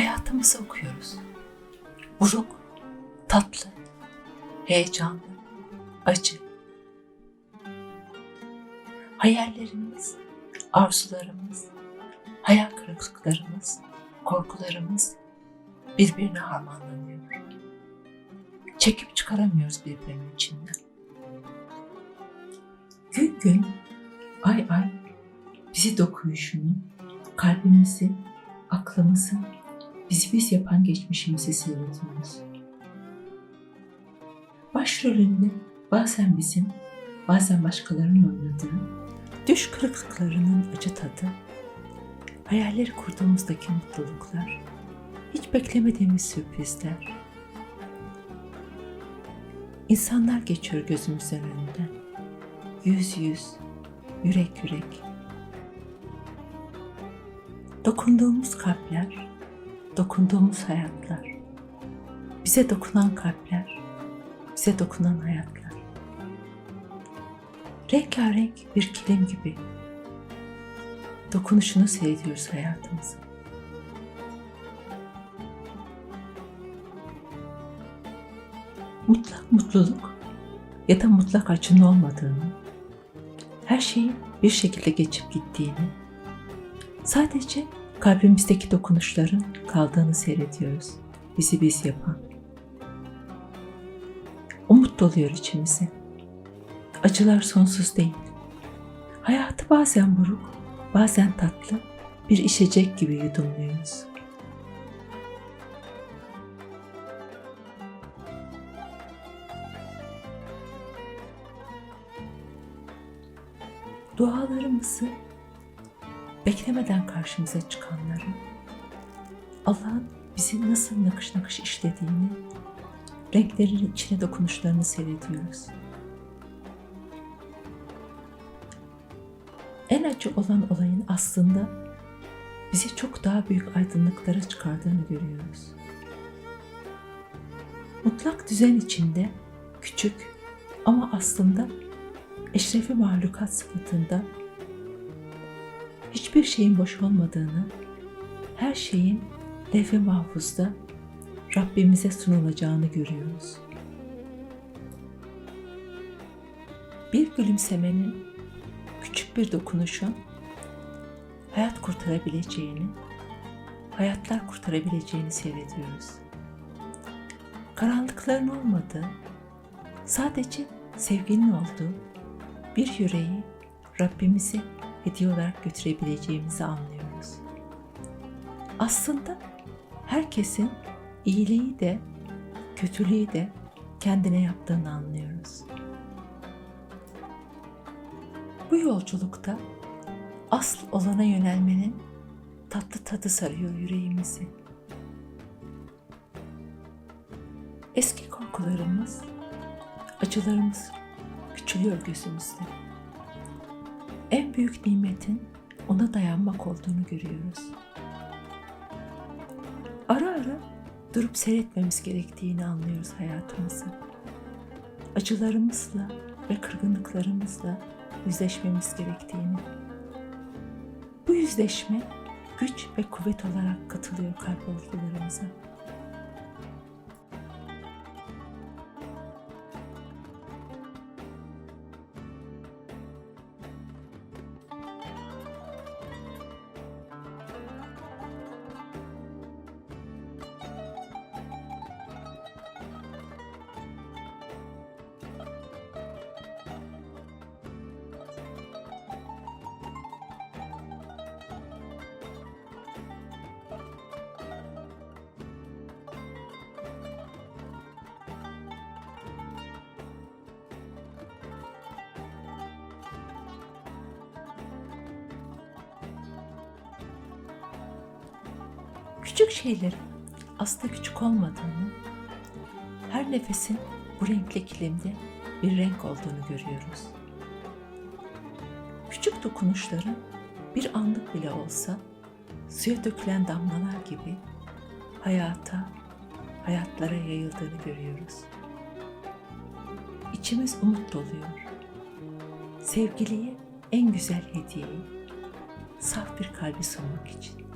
Hayatımızı okuyoruz. Buruk, tatlı, heyecanlı, acı. Hayallerimiz, arzularımız, hayal kırıklıklarımız, korkularımız birbirine harmanlanıyor. Çekip çıkaramıyoruz birbirinin içinden. Gün gün, ay ay bizi dokuyuşunu, kalbimizi, aklımızı, bizi biz yapan geçmişimizi seyrediyoruz. Başrolünde bazen bizim, bazen başkalarının oynadığı, düş kırıklıklarının acı tadı, hayalleri kurduğumuzdaki mutluluklar, hiç beklemediğimiz sürprizler. İnsanlar geçiyor gözümüzün önünden. Yüz yüz, yürek yürek. Dokunduğumuz kalpler, dokunduğumuz hayatlar. Bize dokunan kalpler, bize dokunan hayatlar. Rengarenk bir kilim gibi dokunuşunu seyrediyoruz hayatımızın. Mutlak mutluluk ya da mutlak acının olmadığını, her şeyin bir şekilde geçip gittiğini, sadece kalbimizdeki dokunuşların kaldığını seyrediyoruz. Bizi biz yapan. Umut doluyor içimize. Acılar sonsuz değil. Hayatı bazen buruk, bazen tatlı, bir içecek gibi yudumluyoruz. Dualarımızı beklemeden karşımıza çıkanları, Allah'ın bizi nasıl nakış nakış işlediğini, renklerin içine dokunuşlarını seyrediyoruz. En acı olan olayın aslında bizi çok daha büyük aydınlıklara çıkardığını görüyoruz. Mutlak düzen içinde küçük ama aslında eşrefi mahlukat sıfatında hiçbir şeyin boş olmadığını, her şeyin levh-i mahfuzda Rabbimize sunulacağını görüyoruz. Bir gülümsemenin, küçük bir dokunuşun hayat kurtarabileceğini, hayatlar kurtarabileceğini seyrediyoruz. Karanlıkların olmadığı, sadece sevginin olduğu bir yüreği Rabbimize hediye olarak götürebileceğimizi anlıyoruz. Aslında herkesin iyiliği de kötülüğü de kendine yaptığını anlıyoruz. Bu yolculukta asıl olana yönelmenin tatlı tadı sarıyor yüreğimizi. Eski korkularımız, acılarımız küçülüyor gözümüzde. En büyük nimetin ona dayanmak olduğunu görüyoruz. Ara ara durup seyretmemiz gerektiğini anlıyoruz hayatımızı. Acılarımızla ve kırgınlıklarımızla yüzleşmemiz gerektiğini. Bu yüzleşme güç ve kuvvet olarak katılıyor kalp olgularımıza. Küçük şeylerin aslında küçük olmadığını, her nefesin bu renkli kilimde bir renk olduğunu görüyoruz. Küçük dokunuşların bir anlık bile olsa suya dökülen damlalar gibi hayata, hayatlara yayıldığını görüyoruz. İçimiz umut doluyor. Sevgiliye en güzel hediyeyi saf bir kalbi sunmak için.